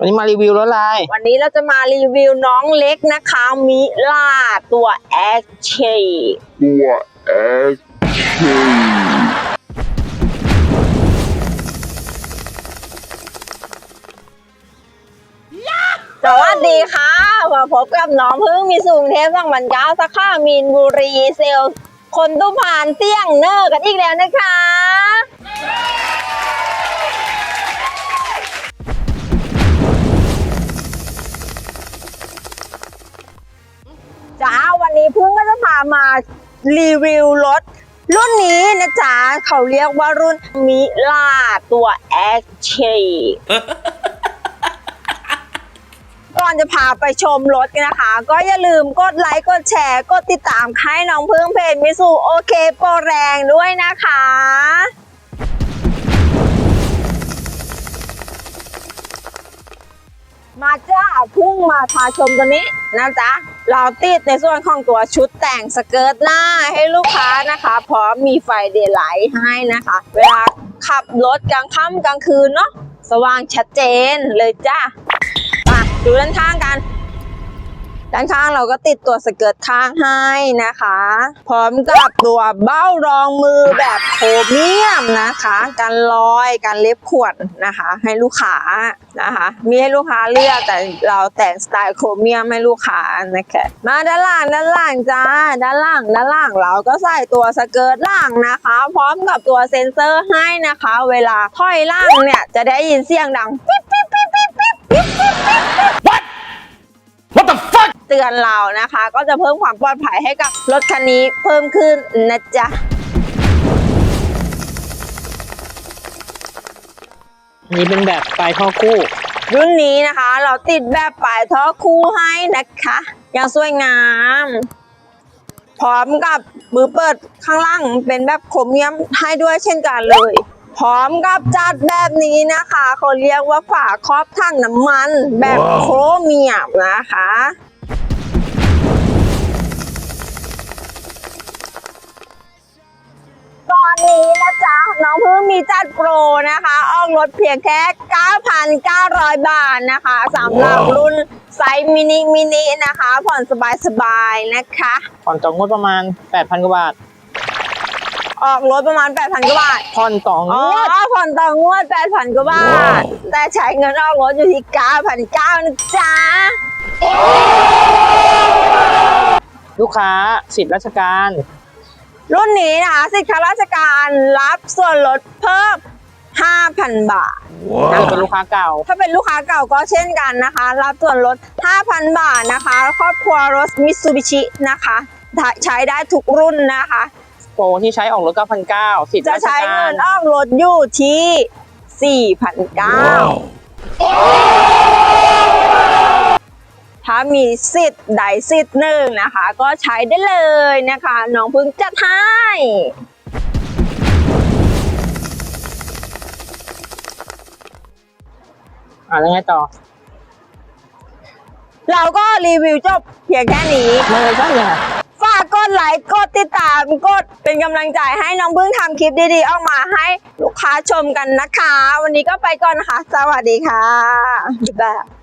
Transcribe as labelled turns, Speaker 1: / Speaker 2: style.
Speaker 1: วันนี้มารีวิวรถอะไร
Speaker 2: วันนี้เราจะมารีวิวน้องเล็กนะคะ มิล่าตัวแอชเช
Speaker 3: ตัวแอคชั่น
Speaker 2: สวัสดีค่ะมาพบกับน้องพึ่งมีสูงเทพสังบันก้าสักข้ามีนบุรีเซลคนตุ้ผ่านเตี้ยงเนอร์กันอีกแล้วนะคะ มารีวิวรถ รุ่นนี้นะจ๊ะ เขาเรียกว่ารุ่นมิลาตัวแอคเชก่อนจะพาไปชมรถกันนะคะ ก็อย่าลืมกดไลค์กดแชร์ กดติดตามให้น้องเพึ่งเพจมิสูโอเคโปรแรงด้วยนะคะมาจ้าพุ่งมาพาชมตัวนี้นะจ๊ะ เราติดในส่วนของตัวชุดแต่งสเกิร์ตหน้าให้ลูกค้านะคะพร้อมมีไฟเดย์ไลท์ให้นะคะ เวลาขับรถกลางค่ำกลางคืนเนาะสว่างชัดเจนเลยจ้ามาดูด้านข้างกัน ด้านข้างเราก็ติดตัวสเกิร์ตข้างให้นะคะ พร้อมกับตัวเบ้ารองมือแบบโครเมียมนะคะ กันรอยกันเล็บขวดนะคะ ให้ลูกค้านะคะ มีให้ลูกค้าเลือกแต่เราแต่งสไตล์โครเมียมให้ลูกค้านะคะมาด้านล่างด้านล่างจ้าด้านล่างด้านล่างเราก็ใส่ตัวสเกิร์ตล่างนะคะ พร้อมกับตัวเซ็นเซอร์ให้นะคะ เวลาถอยล่างเนี่ยจะได้ยินเสียงดังปิ๊ เตือนเรานะคะ ก็จะเพิ่มความปลอดภัยให้กับรถคันนี้เพิ่มขึ้นนะจ๊ะ
Speaker 1: นี่เป็นแบบปลายท่อคู่
Speaker 2: รุ่นนี้นะคะ เราติดแบบปลายท่อคู่ให้นะคะอย่างสวยงาม พร้อมกับมือเปิดข้างล่างเป็นแบบโครเมียมให้ด้วยเช่นกันเลย พร้อมกับจัดแบบนี้นะคะเขาเรียกว่าฝาครอบถังน้ำมันแบบโครเมียมนะคะ จัดโปรนะคะออกรถเพียงแค่ 9,900 บาทนะคะสำหรับรุ่นไซส์มินิมินินะคะ ผ่อนสบายๆนะคะ
Speaker 1: ผ่อนต่องวดประมาณ 8,000 กว่าบาท
Speaker 2: ออกรถประมาณ 8,000 กว่าบาท
Speaker 1: ผ่อนต่อง
Speaker 2: อ๋อ
Speaker 1: วด
Speaker 2: ผ่อนต่องวด 8,000 กว่าบาท แต่ใช้เงินออกรถอยู่ที่ 9,900นะจ๊ะ
Speaker 1: ลูกค้าสิทธิราชการ
Speaker 2: รุ่นนี้นะคะสิทธิข้าราชการรับส่วนลดเพิ่ม 5,000 บาท
Speaker 1: ถ้าเกิดเป็นลูกค้าเก่า
Speaker 2: ถ้าเป็นลูกค้าเก่าก็เช่นกันนะคะ รับส่วนลด 5,000 บาทนะคะ ครอบครัวรถมิตซูบิชินะคะ ใช้ได้ทุกรุ่นนะคะ
Speaker 1: โปรที่ใช้ออกรถ9,900สิทธิ
Speaker 2: จะ
Speaker 1: ราช
Speaker 2: ใช้
Speaker 1: กา
Speaker 2: เงิ
Speaker 1: ร
Speaker 2: นออกรถอยู่ที่ 4,900 ถ้ามีสิทธิ์ใดสิทธิ์หนึ่งนะคะ ก็ใช้ได้เลยนะคะน้องพึ่งจัดให้
Speaker 1: อ่าแล้วไงต่อ
Speaker 2: เราก็รีวิวจบเพียงแค่นี้
Speaker 1: มันเลยใช่ไง
Speaker 2: ฝากกดไลค์กดติดตามกดเป็นกำลังใจให้น้องพึ่งทำคลิปดีๆ ออกมาให้ลูกค้าชมกันนะคะ วันนี้ก็ไปก่อนนะคะ สวัสดีค่ะบ๊ายบาย